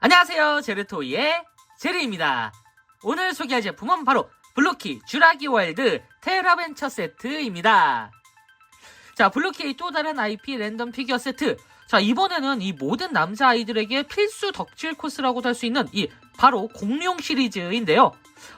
안녕하세요. 제르토이의 제르입니다. 오늘 소개할 제품은 바로 블루키 주라기 월드 테라벤처 세트입니다. 자, 블루키의 또 다른 IP 랜덤 피규어 세트. 자, 이번에는 이 모든 남자 아이들에게 필수 덕질 코스라고도 할 수 있는 이 바로 공룡 시리즈인데요.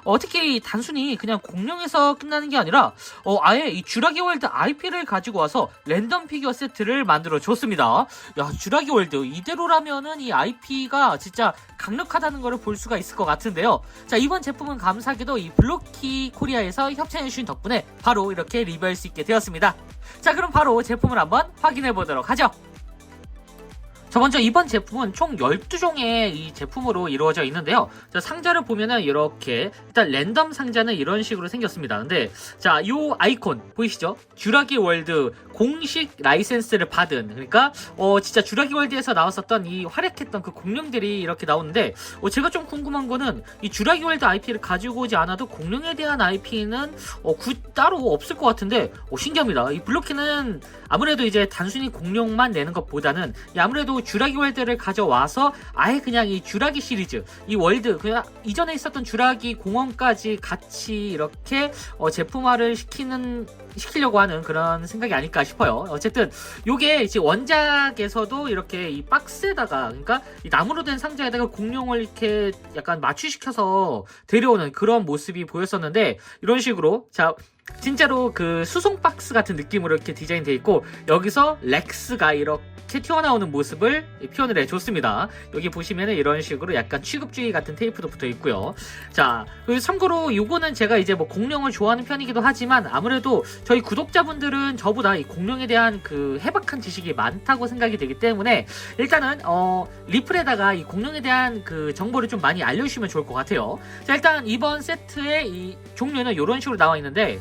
어, 특히 단순히 그냥 공룡에서 끝나는 게 아니라 어, 아예 이 주라기 월드 IP를 가지고 와서 랜덤 피규어 세트를 만들어 줬습니다. 야, 주라기 월드 이대로라면은 이 IP가 진짜 강력하다는 것을 볼 수가 있을 것 같은데요. 자, 이번 제품은 감사하게도 이 블로키 코리아에서 협찬해 주신 덕분에 바로 이렇게 리뷰할 수 있게 되었습니다. 자, 그럼 바로 제품을 한번 확인해 보도록 하죠. 자, 먼저 이번 제품은 총 12종의 이 제품으로 이루어져 있는데요. 자, 상자를 보면은 이렇게 일단 랜덤 상자는 이런 식으로 생겼습니다. 근데 자, 요 아이콘 보이시죠? 주라기 월드 공식 라이센스를 받은 그러니까 어 진짜 주라기 월드에서 나왔었던 이 활약했던 그 공룡들이 이렇게 나오는데 어, 제가 좀 궁금한 거는 이 주라기 월드 IP를 가지고 오지 않아도 공룡에 대한 IP는 어, 구, 따로 없을 것 같은데 어, 신기합니다. 이 블로키는 아무래도 이제 단순히 공룡만 내는 것보다는 이 아무래도 주라기 월드를 가져와서 아예 그냥 이 주라기 시리즈 이 월드 그냥 이전에 있었던 주라기 공원까지 같이 이렇게 어, 제품화를 시키는 시키려고 하는 그런 생각이 아닐까 싶어요. 어쨌든 요게 이제 원작에서도 이렇게 이 박스에다가 그러니까 이 나무로 된 상자에다가 공룡을 이렇게 약간 맞추시켜서 데려오는 그런 모습이 보였었는데 이런 식으로 자 진짜로 그 수송 박스 같은 느낌으로 이렇게 디자인되어 있고 여기서 렉스가 이렇게 튀어나오는 모습을 표현을 해줬습니다. 여기 보시면은 이런 식으로 약간 취급주의 같은 테이프도 붙어 있고요. 자, 그 참고로 요거는 제가 이제 뭐 공룡을 좋아하는 편이기도 하지만 아무래도 저희 구독자분들은 저보다 이 공룡에 대한 그 해박한 지식이 많다고 생각이 되기 때문에 일단은 어 리플에다가 이 공룡에 대한 그 정보를 좀 많이 알려주시면 좋을 것 같아요. 자, 일단 이번 세트의 이 종류는 이런 식으로 나와 있는데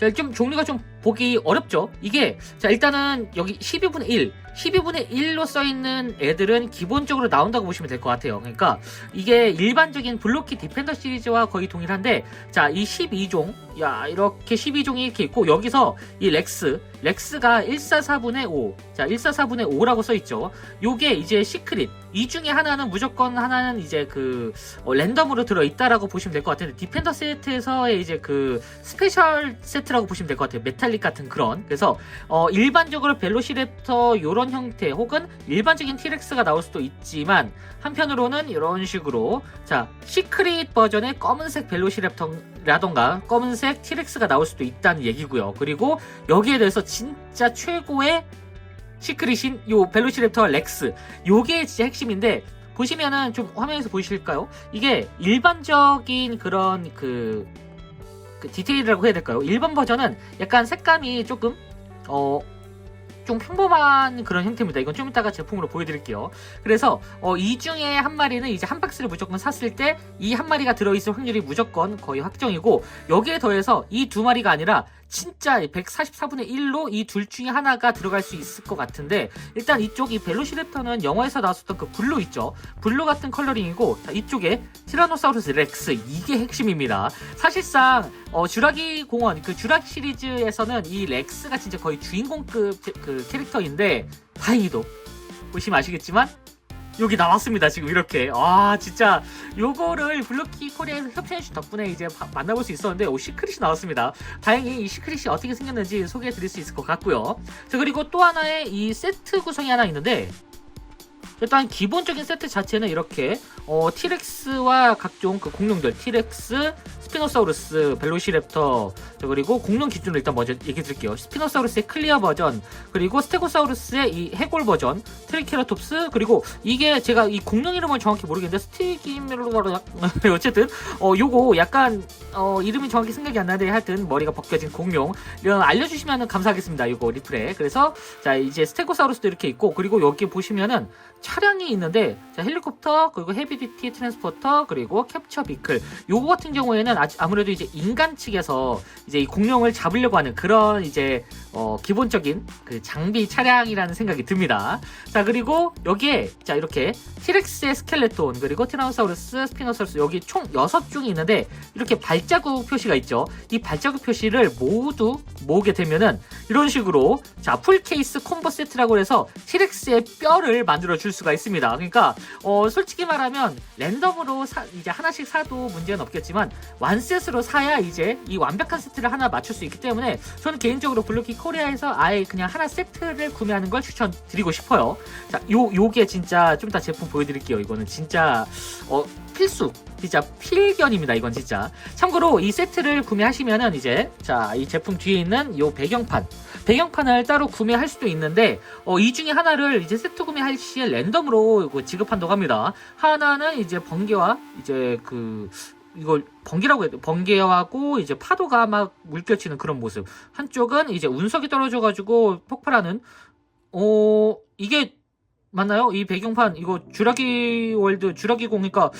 자, 좀 종류가 좀 보기 어렵죠? 이게, 자, 일단은 여기 12분의 1, 12분의 1로 써 있는 애들은 기본적으로 나온다고 보시면 될 것 같아요. 그러니까 이게 일반적인 블로키 디펜더 시리즈와 거의 동일한데, 자, 이 12종, 야, 이렇게 12종이 이렇게 있고, 여기서 이 렉스, 렉스가 144분의 5, 자, 144분의 5라고 써 있죠. 요게 이제 시크릿, 이 중에 하나는 무조건 하나는 이제 그, 어, 랜덤으로 들어 있다라고 보시면 될 것 같은데, 디펜더 세트에서의 이제 그 스페셜 세트라고 보시면 될 것 같아요. 메탈 릭 같은 그런. 그래서, 어, 일반적으로 벨로시랩터 요런 형태 혹은 일반적인 티렉스가 나올 수도 있지만, 한편으로는 이런 식으로, 자, 시크릿 버전의 검은색 벨로시랩터라던가 검은색 티렉스가 나올 수도 있다는 얘기고요. 그리고 여기에 대해서 진짜 최고의 시크릿인 요 벨로시랩터 렉스 요게 진짜 핵심인데 보시면은 좀 화면에서 보이실까요? 이게 일반적인 그런 그, 그 디테일이라고 해야 될까요? 일반 버전은 약간 색감이 조금 어. 좀 평범한 그런 형태입니다. 이건 좀 이따가 제품으로 보여드릴게요. 그래서 어, 이 중에 한 마리는 이제 한 박스를 무조건 샀을 때 이 한 마리가 들어있을 확률이 무조건 거의 확정이고 여기에 더해서 이 두 마리가 아니라 진짜 144분의 1로 이 둘 중에 하나가 들어갈 수 있을 것 같은데 일단 이쪽 이 벨로시랩터는 영화에서 나왔었던 그 블루 있죠? 블루 같은 컬러링이고 자, 이쪽에 티라노사우루스 렉스. 이게 핵심입니다. 사실상 어, 주라기 공원 그 주라기 시리즈에서는 이 렉스가 진짜 거의 주인공급 그 캐릭터인데 다행히도. 보시면 아시겠지만 여기 나왔습니다 지금 이렇게. 아 진짜. 요거를 블루키 코리아에서 협찬해주신 덕분에 이제 바- 만나볼 수 있었는데 오 시크릿이 나왔습니다. 다행히 이 시크릿이 어떻게 생겼는지 소개해 드릴 수 있을 것 같고요. 자 그리고 또 하나의 이 세트 구성이 하나 있는데 일단 기본적인 세트 자체는 이렇게 어, 티렉스와 각종 그 공룡들 티렉스, 스피노사우루스, 벨로시랩터 자, 그리고 공룡 기준으로 일단 먼저 얘기 드릴게요. 스피노사우루스의 클리어 버전 그리고 스테고사우루스의 이 해골 버전 트리케라톱스 그리고 이게 제가 이 공룡 이름을 정확히 모르겠는데 스티기메로라고 어쨌든 어 요거 약간 어 이름이 정확히 생각이 안 나는데 하여튼 머리가 벗겨진 공룡. 이런 알려주시면 감사하겠습니다. 요거 리플에. 그래서 자 이제 스테고사우루스도 이렇게 있고 그리고 여기 보시면은 차량이 있는데 자 헬리콥터 그리고 헤비디티 트랜스포터 그리고 캡처 비클 요거 같은 경우에는 아, 아무래도 이제 인간 측에서 이제 이 공룡을 잡으려고 하는 그런 이제 어 기본적인 그 장비 차량이라는 생각이 듭니다. 자 그리고 여기에 자 이렇게 티렉스의 스켈레톤 그리고 티라노사우루스 스피노사우루스 여기 총 6종이 있는데 이렇게 발자국 표시가 있죠. 이 발자국 표시를 모두 모으게 되면은 이런 식으로 자 풀케이스 콤보 세트라고 해서 티렉스의 뼈를 만들어 줄 수가 있습니다. 그러니까 어, 솔직히 말하면 랜덤으로 사- 이제 하나씩 사도 문제는 없겠지만 완셋으로 사야 이제 이 완벽한 세트를 하나 맞출 수 있기 때문에 저는 개인적으로 블루키 코리아에서 아예 그냥 하나 세트를 구매하는 걸 추천드리고 싶어요. 자, 요 요게 진짜 좀 이따 제품 보여드릴게요. 이거는 진짜 어 필수, 진짜 필견입니다. 이건 진짜. 참고로 이 세트를 구매하시면은 이제 자 이 제품 뒤에 있는 요 배경판 배경판을 따로 구매할 수도 있는데 어, 이 중에 하나를 이제 세트 구매할 시에 랜덤으로 지급한다고 합니다. 하나는 이제 번개와 이제 그 이걸 번개라고 돼. 번개하고 이제 파도가 막 물결치는 그런 모습. 한쪽은 이제 운석이 떨어져가지고 폭발하는 어 이게 맞나요? 이 배경판 이거 주라기 월드 주라기 공이니까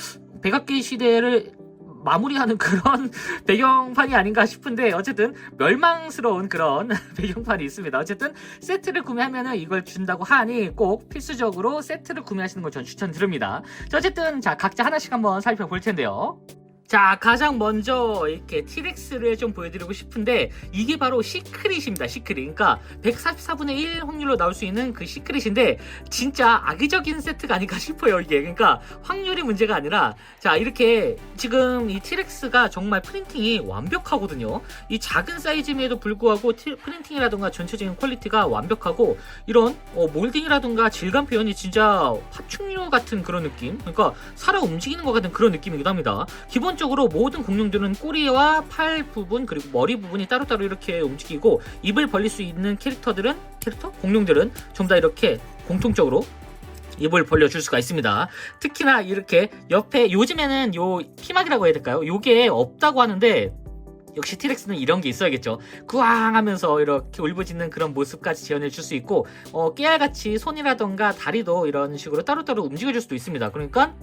백악기 시대를 마무리하는 그런 배경판이 아닌가 싶은데 어쨌든 멸망스러운 그런 배경판이 있습니다. 어쨌든 세트를 구매하면은 이걸 준다고 하니 꼭 필수적으로 세트를 구매하시는 걸 전 추천드립니다. 자, 어쨌든 자 각자 하나씩 한번 살펴볼 텐데요. 자, 가장 먼저 이렇게 티렉스를 좀 보여드리고 싶은데 이게 바로 시크릿입니다. 시크릿. 그러니까 144분의 1 확률로 나올 수 있는 그 시크릿인데 진짜 악의적인 세트가 아닌가 싶어요. 이게 그러니까 확률이 문제가 아니라 자 이렇게 지금 이 티렉스가 정말 프린팅이 완벽하거든요. 이 작은 사이즈임에도 불구하고 티- 프린팅이라든가 전체적인 퀄리티가 완벽하고 이런 어, 몰딩이라든가 질감 표현이 진짜 파충류 같은 그런 느낌. 그러니까 살아 움직이는 것 같은 그런 느낌이기도 합니다. 기본 적으로 모든 공룡들은 꼬리와 팔 부분 그리고 머리 부분이 따로따로 이렇게 움직이고 입을 벌릴 수 있는 캐릭터들은 캐릭터 공룡들은 전부 다 이렇게 공통적으로 입을 벌려줄 수가 있습니다. 특히나 이렇게 옆에 요즘에는 요 피막이라고 해야 될까요? 요게 없다고 하는데 역시 티렉스는 이런 게 있어야겠죠. 구왕 하면서 이렇게 울부짖는 그런 모습까지 재현해 줄 수 있고 어, 깨알같이 손이라던가 다리도 이런 식으로 따로따로 움직여 줄 수도 있습니다. 그러니까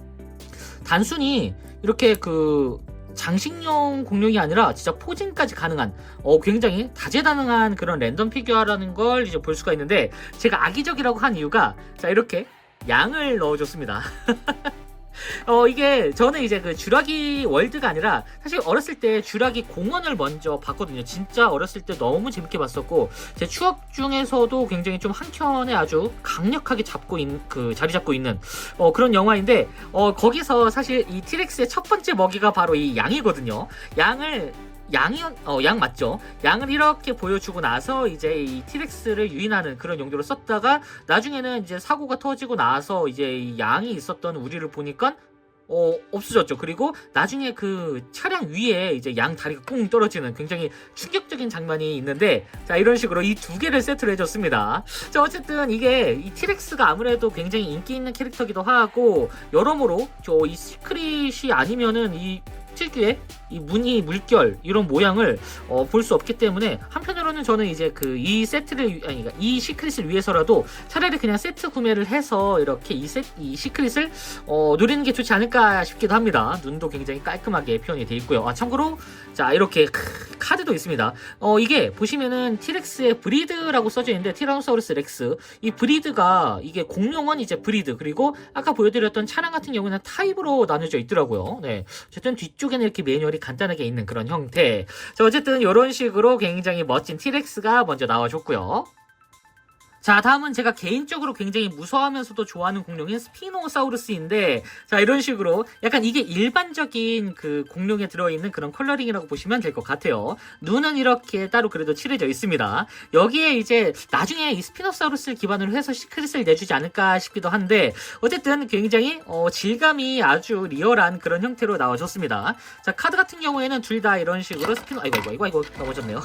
단순히 이렇게 그 장식용 공룡이 아니라 진짜 포징까지 가능한 어 굉장히 다재다능한 그런 랜덤 피규어라는 걸 이제 볼 수가 있는데 제가 악의적이라고 한 이유가 자 이렇게 양을 넣어줬습니다. 어 이게 저는 이제 그 주라기 월드가 아니라 사실 어렸을 때 주라기 공원을 먼저 봤거든요. 진짜 어렸을 때 너무 재밌게 봤었고 제 추억 중에서도 굉장히 좀 한켠에 아주 강력하게 잡고 있는 그 자리 잡고 있는 어 그런 영화인데 어 거기서 사실 이 티렉스의 첫 번째 먹이가 바로 이 양이거든요. 양을 양이 어 양 맞죠? 양을 이렇게 보여주고 나서 이제 이 티렉스를 유인하는 그런 용도로 썼다가 나중에는 이제 사고가 터지고 나서 이제 이 양이 있었던 우리를 보니까 어 없어졌죠. 그리고 나중에 그 차량 위에 이제 양 다리가 꽁 떨어지는 굉장히 충격적인 장면이 있는데 자 이런 식으로 이 두 개를 세트를 해줬습니다. 자 어쨌든 이게 이 티렉스가 아무래도 굉장히 인기 있는 캐릭터기도 하고 여러모로 저 이 시크릿이 아니면은 이 특유의 이 무늬 물결 이런 모양을 어, 볼 수 없기 때문에 한편으로는 저는 이제 그 이 세트를 위- 아니 그러니까 이 시크릿을 위해서라도 차라리 그냥 세트 구매를 해서 이렇게 이, 세, 이 시크릿을 어, 누리는 게 좋지 않을까 싶기도 합니다. 눈도 굉장히 깔끔하게 표현이 돼 있고요. 아 참고로 자 이렇게 크, 카드도 있습니다. 어 이게 보시면은 티렉스의 브리드라고 써져 있는데 티라노사우루스 렉스 이 브리드가 이게 공룡은 이제 브리드 그리고 아까 보여드렸던 차량 같은 경우는 타입으로 나눠져 있더라고요. 네 어쨌든 뒤쪽에는 이렇게 매뉴얼이 간단하게 있는 그런 형태. 자, 어쨌든 이런 식으로 굉장히 멋진 티렉스가 먼저 나와줬고요. 자, 다음은 제가 개인적으로 굉장히 무서워하면서도 좋아하는 공룡인 스피노사우루스인데, 자, 이런 식으로 약간 이게 일반적인 그 공룡에 들어있는 그런 컬러링이라고 보시면 될 것 같아요. 눈은 이렇게 따로 그래도 칠해져 있습니다. 여기에 이제 나중에 이 스피노사우루스를 기반으로 해서 시크릿을 내주지 않을까 싶기도 한데, 어쨌든 굉장히 어, 질감이 아주 리얼한 그런 형태로 나와줬습니다. 자, 카드 같은 경우에는 둘 다 이런 식으로 스피노, 아이고, 아이고, 아이고, 아이고 넘어졌네요.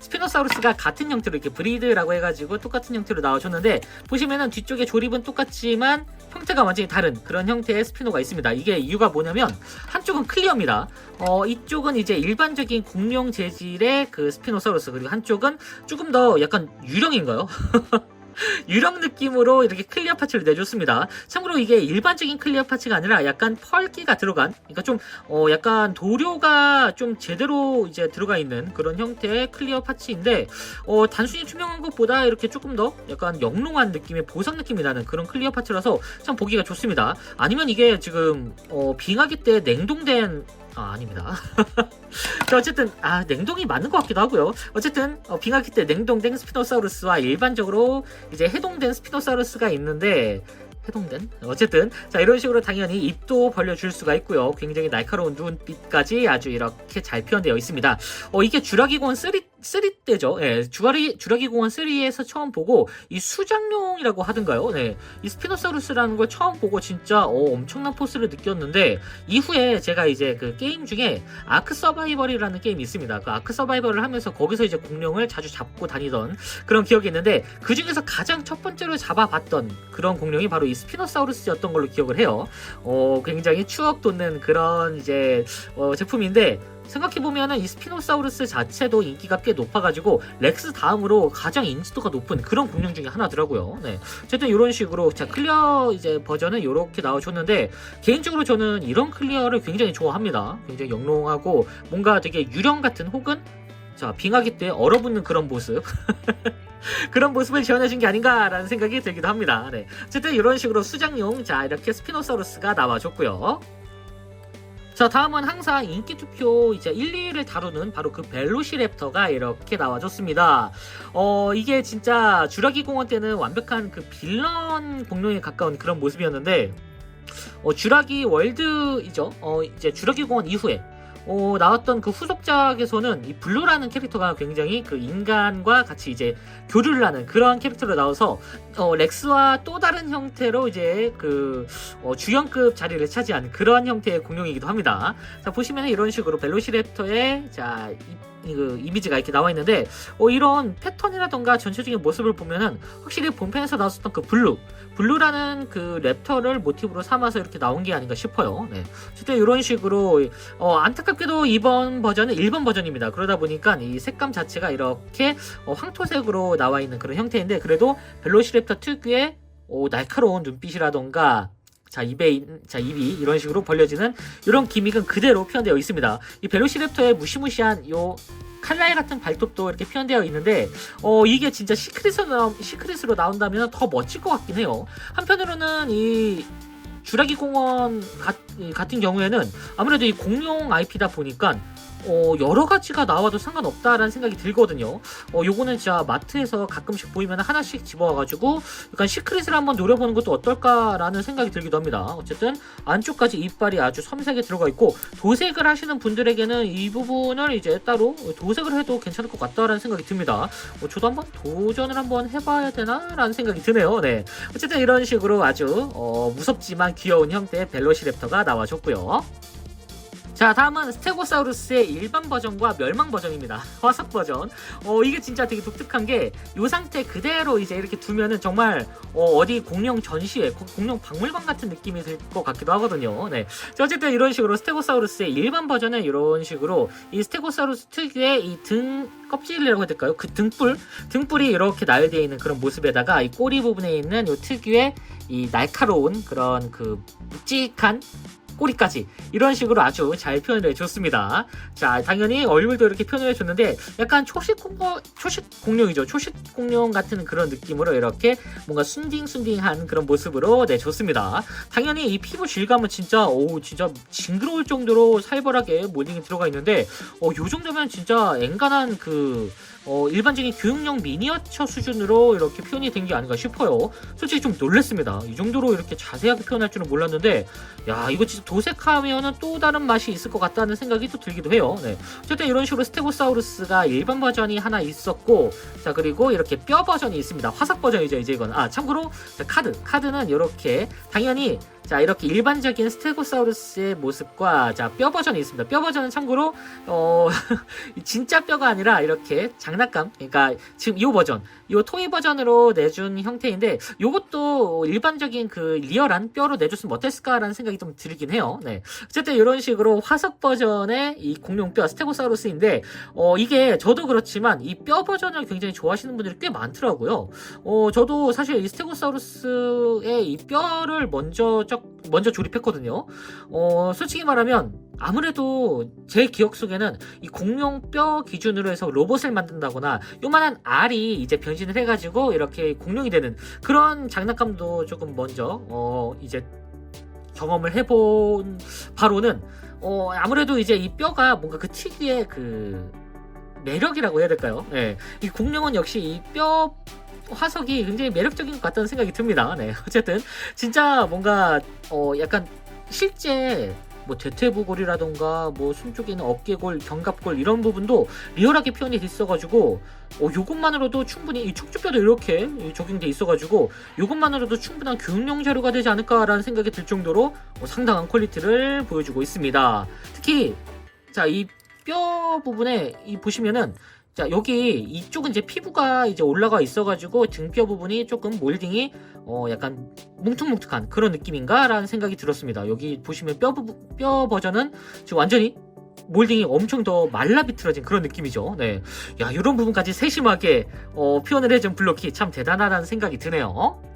스피노사우루스가 같은 형태로 이렇게 브리드라고 해가지고 똑같은 형태로 나와줬는데 보시면은 뒤쪽에 조립은 똑같지만 형태가 완전히 다른 그런 형태의 스피노가 있습니다. 이게 이유가 뭐냐면 한쪽은 클리어입니다. 어 이쪽은 이제 일반적인 공룡 재질의 그 스피노사우루스 그리고 한쪽은 조금 더 약간 유령인가요? 유령 느낌으로 이렇게 클리어 파츠를 내줬습니다. 참고로 이게 일반적인 클리어 파츠가 아니라 약간 펄기가 들어간, 그러니까 좀, 어, 약간 도료가 좀 제대로 이제 들어가 있는 그런 형태의 클리어 파츠인데, 어, 단순히 투명한 것보다 이렇게 조금 더 약간 영롱한 느낌의 보석 느낌이 나는 그런 클리어 파츠라서 참 보기가 좋습니다. 아니면 이게 지금, 어, 빙하기 때 냉동된 아, 아닙니다. 자, 어쨌든, 아, 냉동이 맞는 것 같기도 하고요. 어쨌든, 어, 빙하기 때 냉동된 스피노사우루스와 일반적으로 이제 해동된 스피노사우루스가 있는데, 해동된 어쨌든 자 이런 식으로 당연히 입도 벌려줄 수가 있고요 굉장히 날카로운 눈빛까지 아주 이렇게 잘 표현되어 있습니다 어 이게 주라기 공원 3, 3 때죠. 예 주라기 주라기 공원 3에서 처음 보고 이 수장용이라고 하던가요? 네 이 스피노사우루스라는 걸 처음 보고 진짜 어, 엄청난 포스를 느꼈는데 이후에 제가 이제 그 게임 중에 아크 서바이벌이라는 게임이 있습니다. 그 아크 서바이벌을 하면서 거기서 이제 공룡을 자주 잡고 다니던 그런 기억이 있는데 그 중에서 가장 첫 번째로 잡아봤던 그런 공룡이 바로 이 스피노사우루스였던 걸로 기억을 해요. 어, 굉장히 추억 돋는 그런 이제 어, 제품인데 생각해보면은 이 스피노사우루스 자체도 인기가 꽤 높아가지고 렉스 다음으로 가장 인지도가 높은 그런 공룡 중에 하나더라고요. 네. 어쨌든 이런 식으로 자 클리어 이제 버전은 이렇게 나와줬는데 개인적으로 저는 이런 클리어를 굉장히 좋아합니다. 굉장히 영롱하고 뭔가 되게 유령 같은 혹은 자 빙하기 때 얼어붙는 그런 모습 그런 모습을 지원해준 게 아닌가라는 생각이 들기도 합니다. 네. 어쨌든 이런 식으로 수장용 자 이렇게 스피노사우루스가 나와줬고요. 자 다음은 항상 인기 투표 이제 1, 2위를 다루는 바로 그 벨로시랩터가 이렇게 나와줬습니다. 어 이게 진짜 주라기 공원 때는 완벽한 그 빌런 공룡에 가까운 그런 모습이었는데 어 주라기 월드이죠. 어 이제 주라기 공원 이후에 어, 나왔던 그 후속작에서는 이 블루라는 캐릭터가 굉장히 그 인간과 같이 이제 교류를 하는 그러한 캐릭터로 나와서 어, 렉스와 또 다른 형태로 이제 그 어, 주연급 자리를 차지한 그러한 형태의 공룡이기도 합니다. 자 보시면 이런 식으로 벨로시랩터의 자 이, 그 이미지가 이렇게 나와 있는데 어, 이런 패턴이라던가 전체적인 모습을 보면은 확실히 본편에서 나왔었던 그 블루 블루라는 그 랩터를 모티브로 삼아서 이렇게 나온 게 아닌가 싶어요. 네. 어쨌든 이런 식으로 어, 안타깝게도 이번 버전은 1번 버전입니다. 그러다 보니까 이 색감 자체가 이렇게 어, 황토색으로 나와 있는 그런 형태인데 그래도 벨로시랩터 특유의 어, 날카로운 눈빛이라던가 자 입에 있- 자 입이 이런 식으로 벌려지는 이런 기믹은 그대로 표현되어 있습니다. 이 벨로시랩터의 무시무시한 요 칼날 같은 발톱도 이렇게 표현되어 있는데 어 이게 진짜 시크릿으로, 나오, 시크릿으로 나온다면 더 멋질 것 같긴 해요. 한편으로는 이 주라기 공원 같은 경우에는 아무래도 이 공룡 IP다 보니까 어, 여러 가지가 나와도 상관없다라는 생각이 들거든요. 어, 요거는 진짜 마트에서 가끔씩 보이면 하나씩 집어와가지고 약간 시크릿을 한번 노려보는 것도 어떨까라는 생각이 들기도 합니다. 어쨌든 안쪽까지 이빨이 아주 섬세하게 들어가 있고 도색을 하시는 분들에게는 이 부분을 이제 따로 도색을 해도 괜찮을 것 같다라는 생각이 듭니다. 어, 저도 한번 도전을 한번 해봐야 되나라는 생각이 드네요. 네. 어쨌든 이런 식으로 아주 어, 무섭지만 귀여운 형태의 벨로시랩터가 나와줬고요. 자 다음은 스테고사우루스의 일반 버전과 멸망 버전입니다. 화석 버전. 어 이게 진짜 되게 독특한 게 이 상태 그대로 이제 이렇게 두면은 정말 어, 디 공룡 전시회 고- 공룡 박물관 같은 느낌이 들 것 같기도 하거든요. 네. 자, 어쨌든 이런 식으로 스테고사우루스의 일반 버전은 이런 식으로 이 스테고사우루스 특유의 이 등 껍질이라고 해야 될까요? 그 등뿔 등뿔이 이렇게 나열되어 있는 그런 모습에다가 이 꼬리 부분에 있는 이 특유의 이 날카로운 그런 그 묵직한 꼬리까지 이런 식으로 아주 잘 표현을 해줬습니다. 자, 당연히 얼굴도 이렇게 표현을 해줬는데 약간 초식 공룡, 초식 공룡이죠. 초식 공룡 같은 그런 느낌으로 이렇게 뭔가 순딩순딩한 그런 모습으로 내줬습니다. 당연히 이 피부 질감은 진짜 오 진짜 징그러울 정도로 살벌하게 모딩이 들어가 있는데 어, 요 정도면 진짜 앵간한 그 어, 일반적인 교육용 미니어처 수준으로 이렇게 표현이 된 게 아닌가 싶어요. 솔직히 좀 놀랬습니다. 이 정도로 이렇게 자세하게 표현할 줄은 몰랐는데 야 이거 진짜 도색하면은 또 다른 맛이 있을 것 같다는 생각이 또 들기도 해요. 네. 어쨌든 이런 식으로 스테고사우루스가 일반 버전이 하나 있었고 자 그리고 이렇게 뼈 버전이 있습니다. 화석 버전이죠 이제 이건. 아 참고로 자, 카드 카드는 이렇게 당연히 자 이렇게 일반적인 스테고사우루스의 모습과 자뼈 버전이 있습니다. 뼈 버전은 참고로 어 진짜 뼈가 아니라 이렇게 장난감 그러니까 지금 이 버전 이 토이 버전으로 내준 형태인데 이것도 일반적인 그 리얼한 뼈로 내줬으면 어땠을까라는 생각이 좀 들긴 해요. 네. 어쨌든 이런 식으로 화석 버전의 이 공룡뼈 스테고사우루스인데 어 이게 저도 그렇지만 이 뼈 버전을 굉장히 좋아하시는 분들이 꽤 많더라고요. 어 저도 사실 이 스테고사우루스의 이 뼈를 먼저 적 먼저 조립했거든요. 어 솔직히 말하면 아무래도 제 기억 속에는 이 공룡 뼈 기준으로 해서 로봇을 만든다거나 요만한 알이 이제 변신을 해가지고 이렇게 공룡이 되는 그런 장난감도 조금 먼저 어 이제 경험을 해본 바로는 어 아무래도 이제 이 뼈가 뭔가 그 특유의 그 매력이라고 해야 될까요? 예. 이 공룡은 역시 이뼈 화석이 굉장히 매력적인 것 같다는 생각이 듭니다. 네, 어쨌든 진짜 뭔가 어 약간 실제 뭐 대퇴부골이라던가 뭐 숨 쪽에 있는 어깨골, 견갑골 이런 부분도 리얼하게 표현이 돼 있어가지고 어 요것만으로도 충분히 이 척추뼈도 이렇게 적용돼 있어가지고 요것만으로도 충분한 교육용 자료가 되지 않을까라는 생각이 들 정도로 어, 상당한 퀄리티를 보여주고 있습니다. 특히 자 이 뼈 부분에 이 보시면은 자 여기 이쪽은 이제 피부가 이제 올라가 있어가지고 등뼈 부분이 조금 몰딩이 어 약간 뭉툭뭉툭한 그런 느낌인가라는 생각이 들었습니다. 여기 보시면 뼈 부분 뼈 버전은 지금 완전히 몰딩이 엄청 더 말라 비틀어진 그런 느낌이죠. 네, 야 이런 부분까지 세심하게 어, 표현을 해준 블로키 참 대단하다는 생각이 드네요.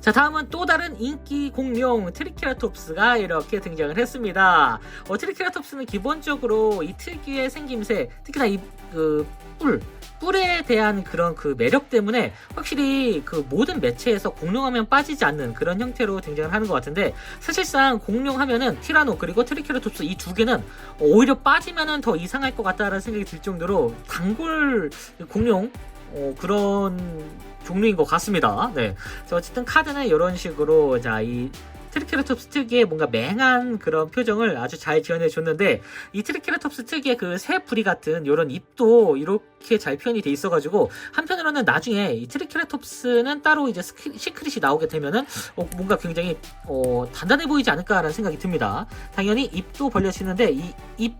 자 다음은 또 다른 인기 공룡 트리케라톱스가 이렇게 등장을 했습니다. 어, 트리케라톱스는 기본적으로 이 특유의 생김새, 특히나 이그 뿔, 뿔에 대한 그런 그 매력 때문에 확실히 그 모든 매체에서 공룡하면 빠지지 않는 그런 형태로 등장을 하는 것 같은데 사실상 공룡하면은 티라노 그리고 트리케라톱스 이 두 개는 오히려 빠지면은 더 이상할 것 같다라는 생각이 들 정도로 단골 공룡 어, 그런 종류인 것 같습니다. 네. 자, 어쨌든 카드는 이런 식으로 자, 이 트리케라톱스 특유의 뭔가 맹한 그런 표정을 아주 잘 지어내 줬는데 이 트리케라톱스 특유의 그 새 부리 같은 이런 입도 이렇게 잘 표현이 돼 있어가지고 한편으로는 나중에 이 트리케라톱스는 따로 이제 스키- 시크릿이 나오게 되면은 어, 뭔가 굉장히 어, 단단해 보이지 않을까라는 생각이 듭니다. 당연히 입도 벌려지는데 이입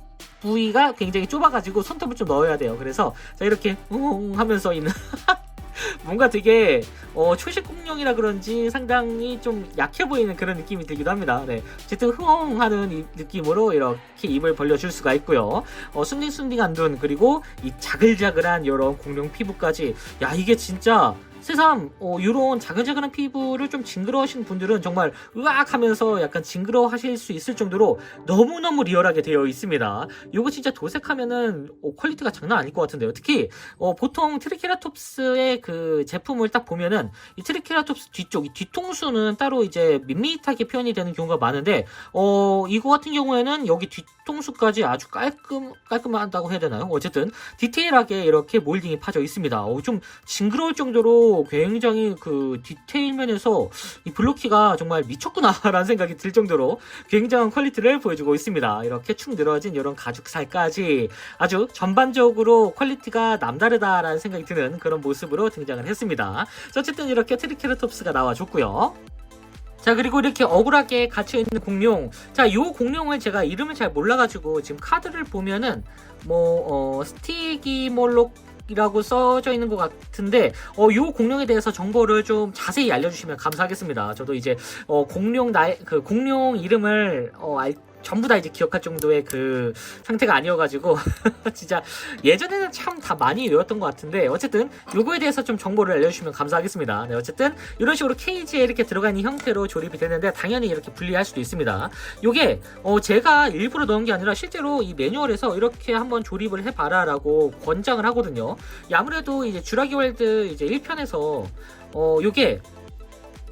부위가 굉장히 좁아가지고 손톱을 좀 넣어야 돼요. 그래서 자 이렇게 웅 하면서 있는 뭔가 되게 어, 초식 공룡이라 그런지 상당히 좀 약해 보이는 그런 느낌이 들기도 합니다. 네. 어쨌든 흥엉하는 이 느낌으로 이렇게 입을 벌려줄 수가 있고요. 어, 순딩순딩한 눈 그리고 이 자글자글한 이런 공룡 피부까지 야 이게 진짜 새삼 어, 이런 자글자글한 피부를 좀 징그러우신 분들은 정말 으악 하면서 약간 징그러워 하실 수 있을 정도로 너무너무 리얼하게 되어 있습니다. 이거 진짜 도색하면은 어, 퀄리티가 장난 아닐 것 같은데요. 특히 어, 보통 트리케라톱스의 그 제품을 딱 보면은 이 트리케라톱스 뒤쪽 이 뒤통수는 따로 이제 밋밋하게 표현이 되는 경우가 많은데 어 이거 같은 경우에는 여기 뒤통수까지 아주 깔끔 깔끔하다고 해야 되나요? 어쨌든 디테일하게 이렇게 몰딩이 파져 있습니다. 어, 좀 징그러울 정도로 굉장히 그 디테일 면에서 이 블로키가 정말 미쳤구나라는 생각이 들 정도로 굉장한 퀄리티를 보여주고 있습니다. 이렇게 축 늘어진 이런 가죽살까지 아주 전반적으로 퀄리티가 남다르다라는 생각이 드는 그런 모습으로 등장을 했습니다. 자, 어쨌든 이렇게 트리케라톱스가 나와줬고요. 자 그리고 이렇게 억울하게 갇혀있는 공룡 자요 공룡을 제가 이름을 잘 몰라가지고 지금 카드를 보면은 뭐 어, 스티기몰록 이라고 써져 있는 것 같은데 어요 공룡에 대해서 정보를 좀 자세히 알려주시면 감사하겠습니다. 저도 이제 어 공룡 나의 그 공룡 이름을 어 알, 전부 다 이제 기억할 정도의 그 상태가 아니어가지고 진짜 예전에는 참 다 많이 외웠던 것 같은데 어쨌든 요거에 대해서 좀 정보를 알려주시면 감사하겠습니다. 네, 어쨌든 이런 식으로 케이지에 이렇게 들어간 이 형태로 조립이 되는데 당연히 이렇게 분리할 수도 있습니다. 요게 어 제가 일부러 넣은 게 아니라 실제로 이 매뉴얼에서 이렇게 한번 조립을 해봐라라고 권장을 하거든요. 이 아무래도 이제 주라기 월드 이제 1편에서 어 요게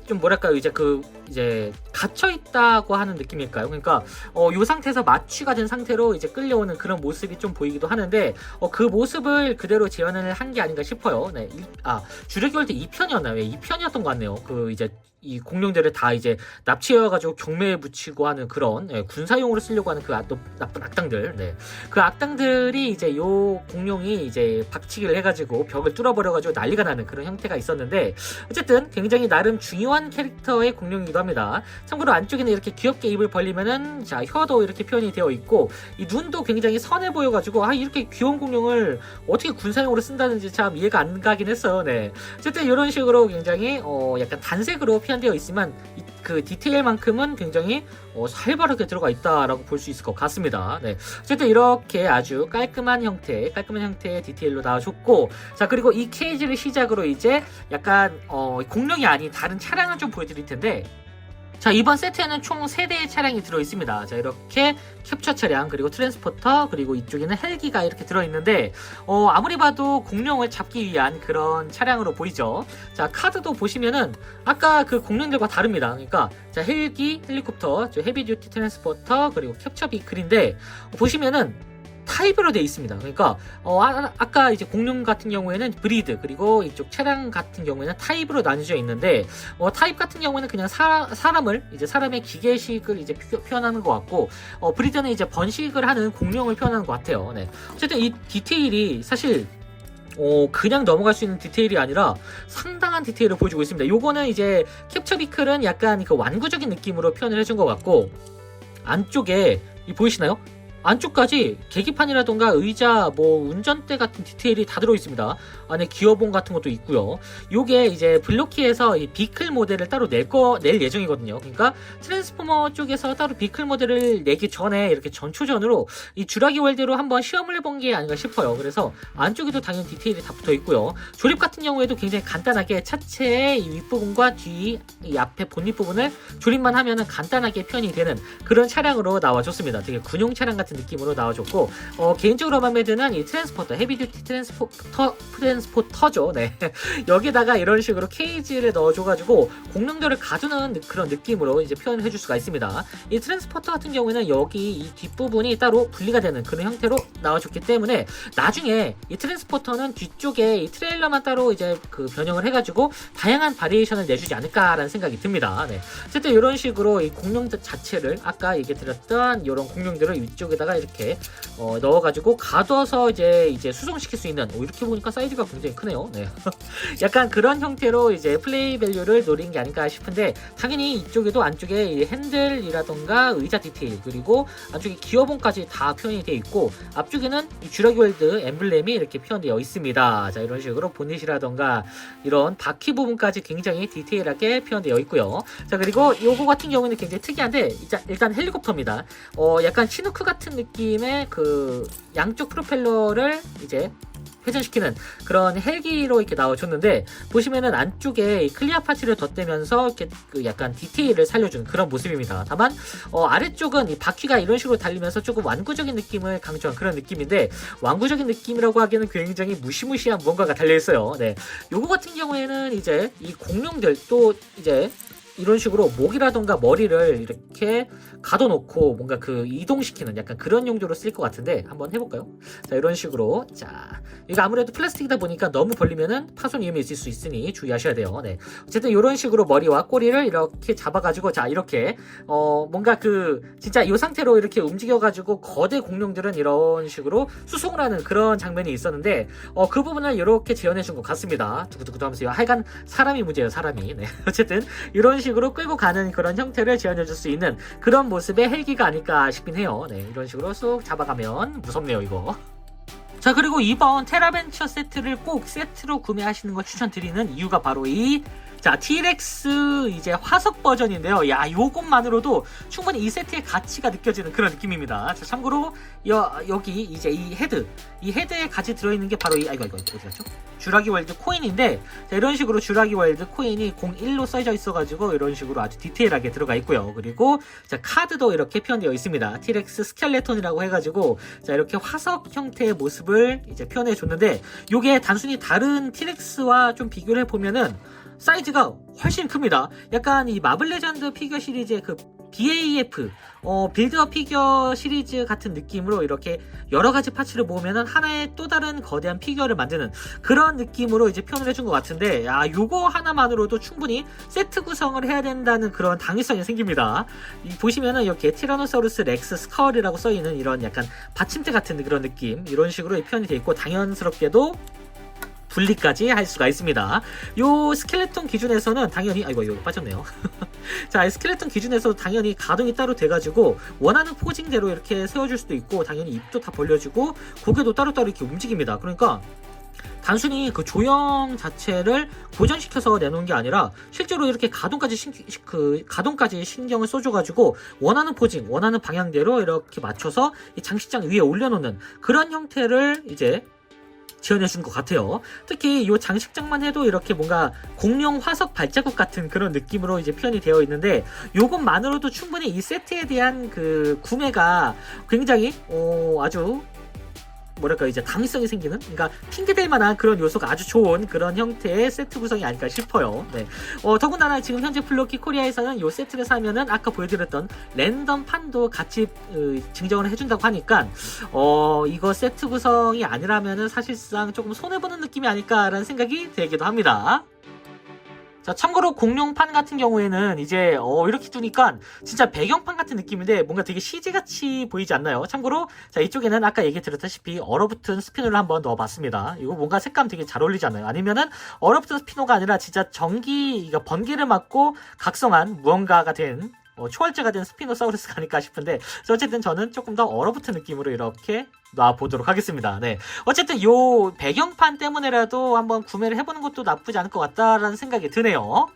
좀 뭐랄까요 이제 그 이제 갇혀 있다고 하는 느낌일까요? 그러니까 어, 요 상태에서 마취가 된 상태로 이제 끌려오는 그런 모습이 좀 보이기도 하는데 어, 그 모습을 그대로 재현을 한 게 아닌가 싶어요. 네, 일- 아 주력월드 2편이었나요? 2편이었던 것 같네요. 그 이제 이 공룡들을 다 이제 납치해가지고 경매에 붙이고 하는 그런 예, 군사용으로 쓰려고 하는 그 아, 또 나쁜 악당들, 네. 그 악당들이 이제 요 공룡이 이제 박치기를 해가지고 벽을 뚫어버려가지고 난리가 나는 그런 형태가 있었는데 어쨌든 굉장히 나름 중요한 캐릭터의 공룡이기도 합니다. 참고로 안쪽에는 이렇게 귀엽게 입을 벌리면은 자 혀도 이렇게 표현이 되어 있고 이 눈도 굉장히 선해 보여가지고 아 이렇게 귀여운 공룡을 어떻게 군사용으로 쓴다는지 참 이해가 안 가긴 했어요. 네. 어쨌든 이런 식으로 굉장히 어 약간 단색으로 표현 되어 있지만 이- 그 디테일만큼은 굉장히 어, 살벌하게 들어가 있다라고 볼 수 있을 것 같습니다. 네. 어쨌든 이렇게 아주 깔끔한 형태, 깔끔한 형태의 디테일로 나와줬고, 자 그리고 이 케이지를 시작으로 이제 약간 어, 공룡이 아닌 다른 차량을 좀 보여드릴 텐데. 자 이번 세트에는 총 3대의 차량이 들어있습니다. 자 이렇게 캡처 차량 그리고 트랜스포터 그리고 이쪽에는 헬기가 이렇게 들어있는데 어, 아무리 봐도 공룡을 잡기 위한 그런 차량으로 보이죠? 자 카드도 보시면은 아까 그 공룡들과 다릅니다. 그러니까 자 헬기 헬리콥터 저 헤비듀티 트랜스포터 그리고 캡처 비클인데 보시면은 타입으로 되어 있습니다. 그러니까 어, 아, 까 이제 공룡 같은 경우에는 브리드 그리고 이쪽 차량 같은 경우에는 타입으로 나뉘어져 있는데 어, 타입 같은 경우에는 그냥 사, 사람을 이제 사람의 기계식을 이제 표, 현하는것 같고 어, 브리드는 이제 번식을 하는 공룡을 표현하는 것 같아요. 네. 어쨌든 이 디테일이 사실 어, 그냥 넘어갈 수 있는 디테일이 아니라 상당한 디테일을 보여주고 있습니다. 요거는 이제 캡처 비클은 약간 그 완구적인 느낌으로 표현을 해준 것 같고 안쪽에 이 보이시나요? 안쪽까지 계기판이라던가 의자, 뭐 운전대 같은 디테일이 다 들어 있습니다. 안에 기어봉 같은 것도 있고요. 요게 이제 블로키에서 이 비클 모델을 따로 낼 거 낼 예정이거든요. 그러니까 트랜스포머 쪽에서 따로 비클 모델을 내기 전에 이렇게 전초전으로 이 주라기 월드로 한번 시험을 해본 게 아닌가 싶어요. 그래서 안쪽에도 당연히 디테일이 다 붙어 있고요. 조립 같은 경우에도 굉장히 간단하게 차체의 이 윗부분과 뒤, 이 앞에 본닛 부분을 조립만 하면은 간단하게 표현이 되는 그런 차량으로 나와줬습니다. 되게 군용 차량 같은 느낌으로 나와줬고 어, 개인적으로 마음에 드는 이 트랜스포터 헤비듀티 트랜스포터 트랜스포터죠. 네 여기다가 이런 식으로 케이지를 넣어줘가지고 공룡들을 가두는 느- 그런 느낌으로 이제 표현을 해줄 수가 있습니다. 이 트랜스포터 같은 경우에는 여기 이 뒷부분이 따로 분리가 되는 그런 형태로 나와줬기 때문에 나중에 이 트랜스포터는 뒤쪽에 이 트레일러만 따로 이제 그 변형을 해가지고 다양한 바리에이션을 내주지 않을까라는 생각이 듭니다. 네. 어쨌든 이런 식으로 이 공룡 자체를 아까 얘기 드렸던 이런 공룡들을 위쪽에다 가 이렇게 어, 넣어가지고 가둬서 이제 이제 수송시킬 수 있는 오, 이렇게 보니까 사이즈가 굉장히 크네요. 네. 약간 그런 형태로 이제 플레이 밸류를 노린 게 아닐까 싶은데 당연히 이쪽에도 안쪽에 이 핸들이라던가 의자 디테일 그리고 안쪽에 기어봉까지 다 표현이 되어 있고 앞쪽에는 이 주라기 월드 엠블렘이 이렇게 표현되어 있습니다. 자 이런 식으로 보닛이라던가 이런 바퀴 부분까지 굉장히 디테일하게 표현되어 있고요. 자 그리고 요거 같은 경우는 굉장히 특이한데 일단 헬리콥터입니다. 어 약간 치누크 같은 느낌의 그 양쪽 프로펠러를 이제 회전시키는 그런 헬기로 이렇게 나와줬는데 보시면은 안쪽에 이 클리어 파츠를 덧대면서 이렇게 그 약간 디테일을 살려주는 그런 모습입니다. 다만 어, 아래쪽은 이 바퀴가 이런 식으로 달리면서 조금 완구적인 느낌을 강조한 그런 느낌인데 완구적인 느낌이라고 하기에는 굉장히 무시무시한 뭔가가 달려 있어요. 네, 요거 같은 경우에는 이제 이 공룡들 또 이제 이런 식으로 목이라던가 머리를 이렇게 가둬놓고 뭔가 그 이동시키는 약간 그런 용도로 쓸 것 같은데 한번 해볼까요? 자 이런 식으로 자 이거 아무래도 플라스틱이다 보니까 너무 벌리면은 파손 위험이 있을 수 있으니 주의하셔야 돼요. 네 어쨌든 이런 식으로 머리와 꼬리를 이렇게 잡아가지고 자 이렇게 어 뭔가 그 진짜 이 상태로 이렇게 움직여가지고 거대 공룡들은 이런 식으로 수송을 하는 그런 장면이 있었는데 어 그 부분을 이렇게 재현해준 것 같습니다. 두구두구도 하면서요. 하여간 사람이 문제예요 사람이. 네 어쨌든 이런 식으로 끌고 가는 그런 형태를 재현해줄 수 있는 그런 모습의 헬기가 아닐까 싶긴 해요. 네, 이런 식으로 쑥 잡아가면 무섭네요, 이거. 자, 그리고 이번 테라벤처 세트를 꼭 세트로 구매하시는 걸 추천드리는 이유가 바로 이 자, T-Rex 이제 화석 버전인데요. 야, 요것만으로도 충분히 이 세트의 가치가 느껴지는 그런 느낌입니다. 자, 참고로 여, 여기 이제 이 헤드, 이 헤드에 같이 들어있는 게 바로 이, 아이고, 이거 어디 갔죠? 주라기 월드 코인인데, 자, 이런 식으로 주라기 월드 코인이 01로 써져 있어가지고 이런 식으로 아주 디테일하게 들어가 있고요. 그리고 자, 카드도 이렇게 표현되어 있습니다. T-Rex 스켈레톤이라고 해가지고 자, 이렇게 화석 형태의 모습을 이제 표현해 줬는데, 요게 단순히 다른 T-Rex와 좀 비교를 해보면은 사이즈가 훨씬 큽니다. 약간 이 마블 레전드 피규어 시리즈의 그 BAF 어, 빌드업 피규어 시리즈 같은 느낌으로 이렇게 여러 가지 파츠를 모으면은 하나의 또 다른 거대한 피규어를 만드는 그런 느낌으로 이제 표현을 해준 것 같은데 야 요거 하나만으로도 충분히 세트 구성을 해야 된다는 그런 당위성이 생깁니다. 이 보시면은 이렇게 티라노사우루스 렉스 스컬이라고 써있는 이런 약간 받침대 같은 그런 느낌 이런 식으로 표현이 돼 있고 당연스럽게도 분리까지 할 수가 있습니다. 요 스켈레톤 기준에서는 당연히 아이고 이거 빠졌네요. 자, 이 스켈레톤 기준에서 당연히 가동이 따로 돼가지고 원하는 포징대로 이렇게 세워줄 수도 있고 당연히 입도 다 벌려주고 고개도 따로따로 이렇게 움직입니다. 그러니까 단순히 그 조형 자체를 고정시켜서 내놓은 게 아니라 실제로 이렇게 가동까지 신, 그 가동까지 신경을 써줘가지고 원하는 포징, 원하는 방향대로 이렇게 맞춰서 이 장식장 위에 올려놓는 그런 형태를 이제 지원해 준 것 같아요. 특히 이 장식장만 해도 이렇게 뭔가 공룡 화석 발자국 같은 그런 느낌으로 이제 표현이 되어 있는데 요것만으로도 충분히 이 세트에 대한 그 구매가 굉장히 어, 아주 뭐랄까 이제 당위성이 생기는 그러니까 핑계댈 만한 그런 요소가 아주 좋은 그런 형태의 세트 구성이 아닐까 싶어요. 네. 어, 더군다나 지금 현재 블로키 코리아에서는 요 세트를 사면은 아까 보여드렸던 랜덤 판도 같이 으, 증정을 해준다고 하니까 어 이거 세트 구성이 아니라면은 사실상 조금 손해 보는 느낌이 아닐까라는 생각이 들기도 합니다. 자, 참고로 공룡판 같은 경우에는 이제 어, 이렇게 두니까 진짜 배경판 같은 느낌인데 뭔가 되게 CG같이 보이지 않나요? 참고로 자 이쪽에는 아까 얘기 드렸다시피 얼어붙은 스피너를 한번 넣어봤습니다. 이거 뭔가 색감 되게 잘 어울리지 않나요? 아니면은 얼어붙은 스피너가 아니라 진짜 전기, 번개를 맞고 각성한 무언가가 된 어, 초월자가 된 스피노사우루스가 아닐까 싶은데 어쨌든 저는 조금 더 얼어붙은 느낌으로 이렇게 놔보도록 하겠습니다. 네. 어쨌든 요 배경판 때문에라도 한번 구매를 해보는 것도 나쁘지 않을 것 같다라는 생각이 드네요.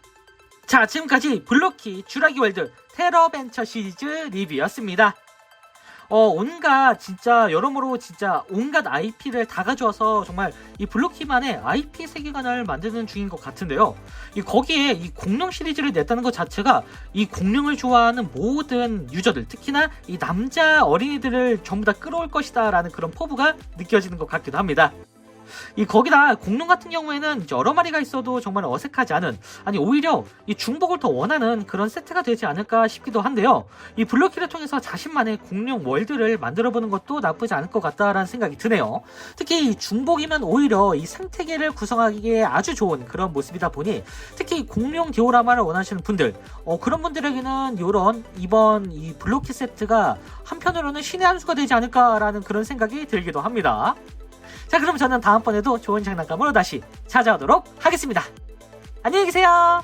자, 지금까지 블로키 쥬라기 월드 테러벤처 시리즈 리뷰였습니다. 어, 온갖 진짜 여러모로 진짜 온갖 IP를 다 가져와서 정말 이 블로키만의 IP 세계관을 만드는 중인 것 같은데요. 이 거기에 이 공룡 시리즈를 냈다는 것 자체가 이 공룡을 좋아하는 모든 유저들, 특히나 이 남자 어린이들을 전부 다 끌어올 것이다라는 그런 포부가 느껴지는 것 같기도 합니다. 이 거기다 공룡 같은 경우에는 여러 마리가 있어도 정말 어색하지 않은 아니 오히려 이 중복을 더 원하는 그런 세트가 되지 않을까 싶기도 한데요. 이 블로키를 통해서 자신만의 공룡 월드를 만들어 보는 것도 나쁘지 않을 것 같다라는 생각이 드네요. 특히 이 중복이면 오히려 이 생태계를 구성하기에 아주 좋은 그런 모습이다 보니 특히 공룡 디오라마를 원하시는 분들 어, 그런 분들에게는 이런 이번 이 블로키 세트가 한편으로는 신의 한 수가 되지 않을까라는 그런 생각이 들기도 합니다. 자, 그럼 저는 다음번에도 좋은 장난감으로 다시 찾아오도록 하겠습니다. 안녕히 계세요.